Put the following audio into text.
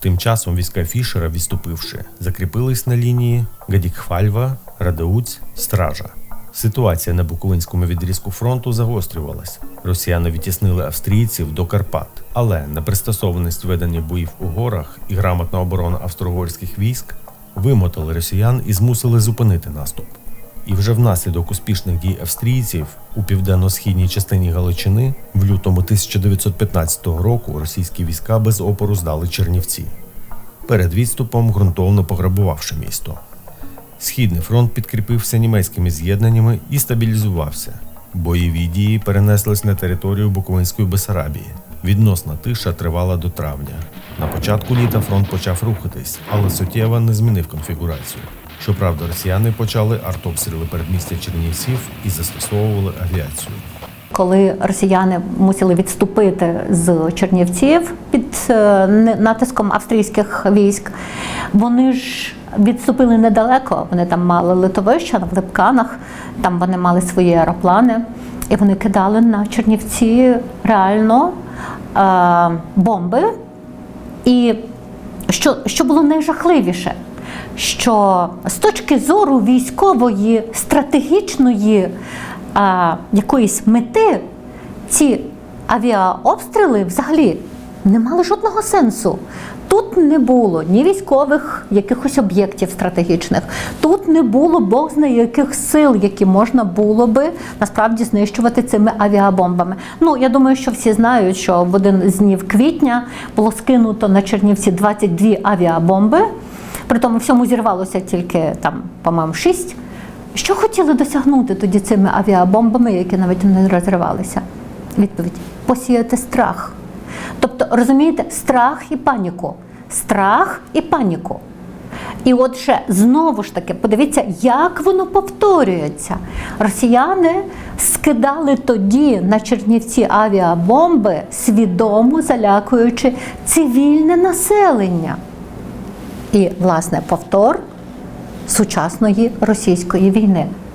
Тим часом війська Фішера, відступивши, закріпились на лінії Гадікхвальва, Радеуць, Стража. Ситуація на Буковинському відрізку фронту загострювалась. Росіяни відтіснили австрійців до Карпат, але непристосованість ведення боїв у горах і грамотна оборона австро-угорських військ вимотали росіян і змусили зупинити наступ. І вже внаслідок успішних дій австрійців у південно-східній частині Галичини в лютому 1915 року російські війська без опору здали Чернівці, перед відступом ґрунтовно пограбувавши місто. Східний фронт підкріпився німецькими з'єднаннями і стабілізувався. Бойові дії перенеслись на територію Буковинської Бесарабії. Відносна тиша тривала до травня. На початку літа фронт почав рухатись, але суттєво не змінив конфігурацію. Щоправда, росіяни почали артобстріли передмістя Чернівців і застосовували авіацію. Коли росіяни мусили відступити з Чернівців під е, натиском австрійських військ, вони ж відступили недалеко. Вони там мали литовища в Липканах, там вони мали свої аероплани, і вони кидали на Чернівці реально е, бомби. І що, що було найжахливіше, що з точки зору військової стратегічної а, якоїсь мети ці авіаобстріли взагалі не мали жодного сенсу. Тут не було ні військових якихось об'єктів стратегічних, тут не було Бог знає яких сил, які можна було би насправді знищувати цими авіабомбами. Ну я думаю, що всі знають, що в один з днів квітня було скинуто на Чернівці 22 авіабомби. При тому всьому зірвалося тільки там, по-моєму, 6. Що хотіли досягнути тоді цими авіабомбами, які навіть не розривалися? Відповідь посіяти страх. Тобто, розумієте, страх і паніку. Страх і паніку. І отже, знову ж таки, подивіться, як воно повторюється. Росіяни скидали тоді на Чернівці авіабомби, свідомо залякуючи цивільне населення. І, власне, повтор сучасної російської війни.